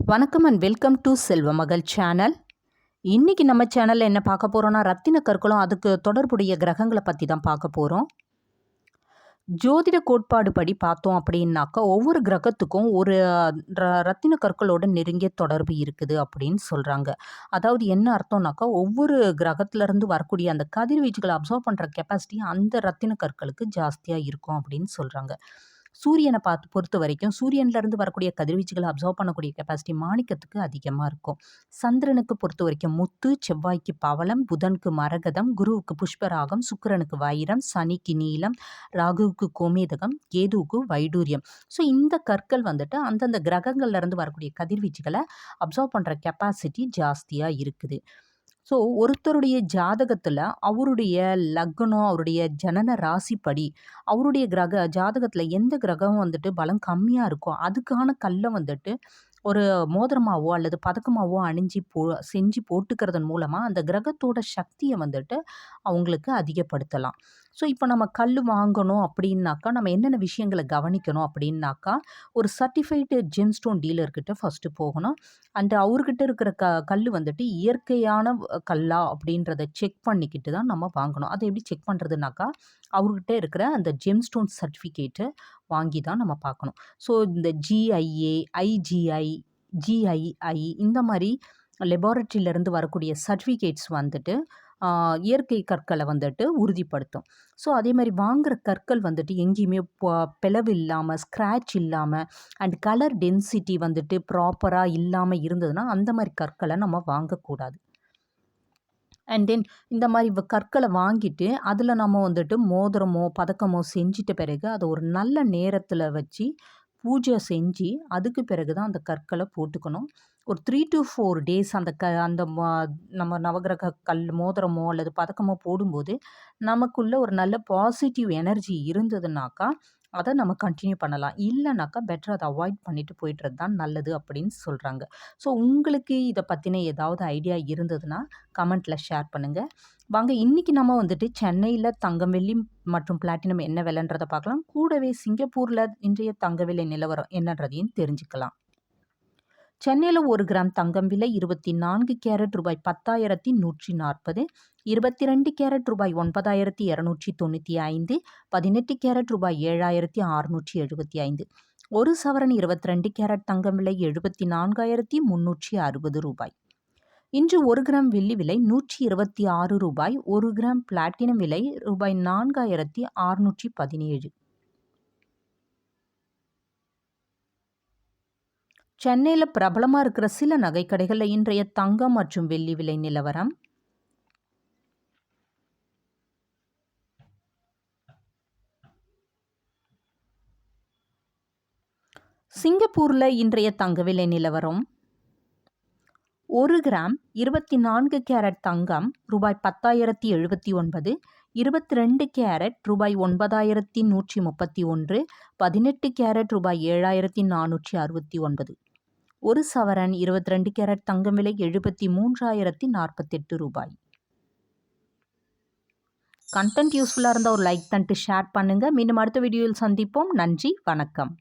வணக்கம் and welcome to செல்வ மகள் சேனல் இன்றைக்கி நம்ம சேனலில் என்ன பார்க்க போகிறோன்னா ரத்தின கற்களும் அதுக்கு தொடர்புடைய கிரகங்களை பற்றி தான் பார்க்க போகிறோம் ஜோதிட கோட்பாடு படி பார்த்தோம் அப்படின்னாக்கா ஒவ்வொரு கிரகத்துக்கும் ஒரு ர- ரத்தின கற்களோட நெருங்கிய தொடர்பு இருக்குது அப்படின்னு சொல்கிறாங்க அதாவது என்ன அர்த்தம்னாக்கா ஒவ்வொரு கிரகத்திலேருந்து வரக்கூடிய அந்த கதிர்வீச்சுகளை அப்சர்வ் பண்ணுற கெப்பாசிட்டி அந்த ரத்தின கற்களுக்கு ஜாஸ்தியாக இருக்கும் அப்படின்னு சொல்கிறாங்க சூரியனை பார்த்து பொறுத்த வரைக்கும் சூரியன்லேருந்து வரக்கூடிய கதிர்வீச்சுகளை அப்சர்வ் பண்ணக்கூடிய கெப்பாசிட்டி மாணிக்கத்துக்கு அதிகமாக இருக்கும். சந்திரனுக்கு பொறுத்த வரைக்கும் முத்து செவ்வாய்க்கு பவளம் புதனுக்கு மரகதம் குருவுக்கு புஷ்பராகம் சுக்கிரனுக்கு வைரம் சனிக்கு நீலம் ராகுவுக்கு கோமேதகம் கேதுவுக்கு வைடூரியம். ஸோ இந்த கற்கள் வந்துட்டு அந்தந்த கிரகங்கள்லேருந்து வரக்கூடிய கதிர்வீச்சுகளை அப்சர்வ் பண்ணுற கெப்பாசிட்டி ஜாஸ்தியாக இருக்குது. ஸோ ஒருத்தருடைய ஜாதகத்தில் அவருடைய லக்னம் அவருடைய ஜனன ராசிப்படி அவருடைய கிரக ஜாதகத்தில் எந்த கிரகம் வந்துட்டு பலம் கம்மியாக இருக்கோ அதுக்கான கல்லை வந்துட்டு ஒரு மோதிரமாவோ அல்லது பதக்கமாவோ அணிஞ்சு போ செஞ்சு போட்டுக்கிறதன் மூலமாக அந்த கிரகத்தோட சக்தியை வந்துட்டு அவங்களுக்கு அதிகப்படுத்தலாம். ஸோ இப்போ நம்ம கல் வாங்கணும் அப்படின்னாக்கா நம்ம என்னென்ன விஷயங்களை கவனிக்கணும் அப்படின்னாக்கா ஒரு சர்டிஃபைடு ஜெம்ஸ்டோன் டீலர்கிட்ட ஃபஸ்ட்டு போகணும். அண்ட் அவர்கிட்ட இருக்கிற க கல் வந்துட்டு இயற்கையான கல்லா அப்படின்றத செக் பண்ணிக்கிட்டு தான் நம்ம வாங்கணும். அதை எப்படி செக் பண்ணுறதுனாக்கா அவர்கிட்ட இருக்கிற அந்த ஜெம்ஸ்டோன் சர்டிஃபிகேட்டு வாங்கி தான் நம்ம பார்க்கணும். ஸோ இந்த ஜிஐஏ ஐஜிஐ ஜிஐஐ இந்த மாதிரி லெபார்ட்டரியிலேருந்து வரக்கூடிய சர்டிஃபிகேட்ஸ் வந்துட்டு இயற்கை கற்களை வந்துட்டு உறுதிப்படுத்தும். ஸோ அதே மாதிரி வாங்குகிற கற்கள் வந்துட்டு எங்கேயுமே பிளவு இல்லாமல் ஸ்க்ராட்ச் இல்லாமல் அண்ட் கலர் டென்சிட்டி வந்துட்டு ப்ராப்பராக இல்லாமல் இருந்ததுன்னா அந்த மாதிரி கற்களை நம்ம வாங்கக்கூடாது. அண்ட் தென் இந்த மாதிரி கற்களை வாங்கிட்டு அதில் நம்ம வந்துட்டு மோதிரமோ பதக்கமோ செஞ்சிட்ட பிறகு அதை ஒரு நல்ல நேரத்தில் வச்சு பூஜை செஞ்சு அதுக்கு பிறகு தான் அந்த கற்களை போட்டுக்கணும். ஒரு த்ரீ டு ஃபோர் டேஸ் அந்த க அந்த நம்ம நவகிரக கல் மோதிரமோ அல்லது பதக்கமோ போடும்போது நமக்குள்ளே ஒரு நல்ல பாசிட்டிவ் எனர்ஜி இருந்ததுனாக்கா அதை நம்ம கண்டினியூ பண்ணலாம். இல்லைனாக்கா பெட்டர் அதை அவாய்ட் பண்ணிட்டு போயிட்டுறது தான் நல்லது அப்படின்னு சொல்கிறாங்க ஸோ உங்களுக்கு இதை பற்றின ஏதாவது ஐடியா இருந்ததுன்னா கமெண்ட்டில் ஷேர் பண்ணுங்கள் வாங்க இன்றைக்கி நம்ம வந்துட்டு சென்னையில் தங்கம் வெள்ளி மற்றும் பிளாட்டினம் என்ன விலைன்றதை பார்க்கலாம். கூடவே சிங்கப்பூரில் இன்றைய தங்க விலை நிலவரம் என்னன்றதையும் தெரிஞ்சுக்கலாம். சென்னையில் ஒரு கிராம் தங்கம் விலை இருபத்தி நான்கு கேரட் ரூபாய் பத்தாயிரத்தி நூற்றி நாற்பது இருபத்தி ரெண்டு கேரட் ரூபாய் ஒன்பதாயிரத்தி இரநூற்றி தொண்ணூற்றி ஐந்து பதினெட்டு கேரட் ரூபாய் ஏழாயிரத்தி அறுநூற்றி எழுபத்தி ஐந்து. ஒரு சவரன் இருபத்தி ரெண்டு கேரட் தங்கம் விலை எழுபத்தி நான்காயிரத்தி முன்னூற்றி அறுபது ரூபாய். இன்று ஒரு கிராம் வெள்ளி விலை நூற்றி இருபத்தி ஆறு ரூபாய் ஒரு கிராம் பிளாட்டினம் விலை ரூபாய் நான்காயிரத்தி அறுநூற்றி பதினேழு. சென்னையில் பிரபலமாக இருக்கிற சில நகைக்கடைகளில் இன்றைய தங்கம் மற்றும் வெள்ளி விலை நிலவரம். சிங்கப்பூரில் இன்றைய தங்க விலை நிலவரம். ஒரு கிராம் இருபத்தி நான்கு கேரட் தங்கம் ரூபாய் பத்தாயிரத்தி எழுபத்தி ஒன்பது இருபத்தி ரெண்டு கேரட் ரூபாய் ஒன்பதாயிரத்தி நூற்றி முப்பத்தி ஒன்று பதினெட்டு கேரட் ரூபாய் ஏழாயிரத்தி நானூற்றி அறுபத்தி ஒன்பது. ஒரு சவரன் இருபத்தி ரெண்டு கேரட் தங்கம் விலை எழுபத்தி மூன்றாயிரத்தி நாற்பத்தெட்டு ரூபாய் கண்டென்ட் யூஸ்ஃபுல்லாக இருந்தால் ஒரு லைக் தன்ட்டு ஷேர் பண்ணுங்கள் மீண்டும் அடுத்த வீடியோவில் சந்திப்போம். நன்றி. வணக்கம்.